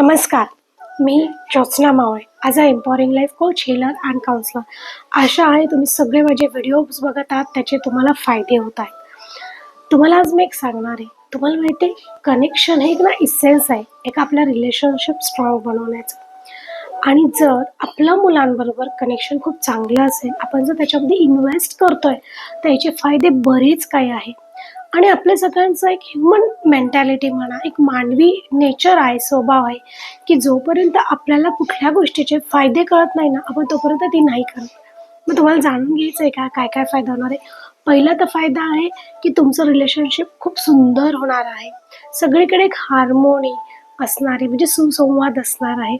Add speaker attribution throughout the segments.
Speaker 1: नमस्कार मी Jyotsna Mawale as a empowering life coach healer and counsellor आशा आहे तुम्ही सगळे माझे व्हिडिओज बघत आहात त्याचे तुम्हाला फायदे होत आहेत. तुम्हाला आज मी एक सांगणार आहे. तुम्हाला माहिती आहे कनेक्शन हे एक ना इसेन्स आहे एक आपल्या रिलेशनशिप स्ट्रॉंग बनवण्याचं. आणि जर आपल्या मुलांबरोबर कनेक्शन खूप चांगलं असेल आपण जर त्याच्यामध्ये इन्व्हेस्ट करतोय तर याचे फायदे बरेच काही आहेत. आणि आपल्या सगळ्यांचं एक ह्युमन मेंटॅलिटी म्हणा एक मानवी नेचर आहे स्वभाव आहे की जोपर्यंत आपल्याला कुठल्या गोष्टीचे फायदे कळत नाही ना आपण तोपर्यंत ती नाही करत. मग तुम्हाला जाणून घ्यायचं आहे का काय काय फायदा होणार आहे? पहिला तर फायदा आहे की तुमचं रिलेशनशिप खूप सुंदर होणार आहे. सगळीकडे एक हार्मोनी असणार आहे म्हणजे सुसंवाद असणार आहे.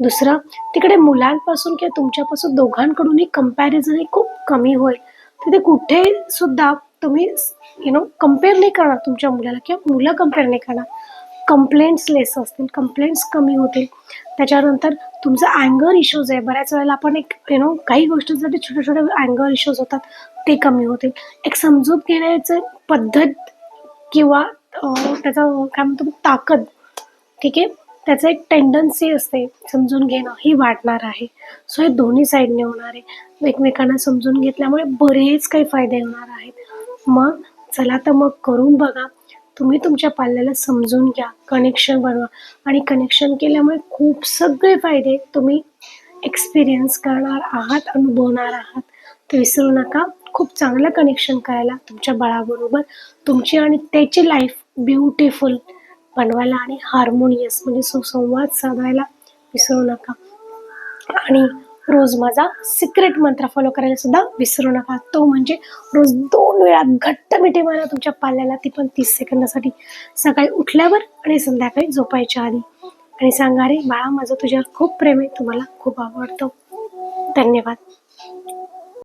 Speaker 1: दुसरं तिकडे मुलांपासून किंवा तुमच्यापासून दोघांकडूनही कंपॅरिझन हे खूप कमी होईल. तिथे कुठे सुद्धा तुम्ही यु नो कंपेअर नाही करणार तुमच्या मुलाला किंवा मुलं कंपेअर नाही करणार. कंप्लेंट्स लेस असतील कंप्लेंट्स कमी होतील. त्याच्यानंतर तुमचं अँगर इश्यूज आहे. बऱ्याच वेळेला आपण एक यु नो काही गोष्टींसाठी छोटे छोटे अँगर इश्यूज होतात ते कमी होतील. एक समजून घेण्याचं पद्धत किंवा त्याचा काय म्हणतो ताकद ठीक आहे? त्याचं एक टेंडन्सी असते समजून घेणं. ही वाढणार आहे. सो हे दोन्ही साईडने होणार आहे. एकमेकांना समजून घेतल्यामुळे बरेच काही फायदे होणार आहेत. मग चला तर मग करून बघा. तुम्ही तुमच्या पाल्याला समजून घ्या कनेक्शन बनवा. आणि कनेक्शन केल्यामुळे खूप सगळे फायदे तुम्ही एक्सपिरियन्स करणार आहात अनुभवणार आहात. तर विसरू नका खूप चांगलं कनेक्शन करायला तुमच्या बाळाबरोबर. तुमची आणि त्याची लाईफ ब्युटिफुल बनवायला आणि हार्मोनियस म्हणजे सुसंवाद साधायला विसरू नका. आणि रोज माझा सिक्रेट मंत्र फॉलो करायला सुद्धा विसरू नका. तो म्हणजे रोज दोन वेळा घट्ट मिठी मारा तुमच्या पाल्याला. ती पण तीस सेकंदासाठी. सकाळी उठल्यावर आणि संध्याकाळी झोपायच्या आधी. आणि सांगा रे बाळा माझं तुझ्यावर खूप प्रेम आहे. तुम्हाला खूप आवडतो. धन्यवाद.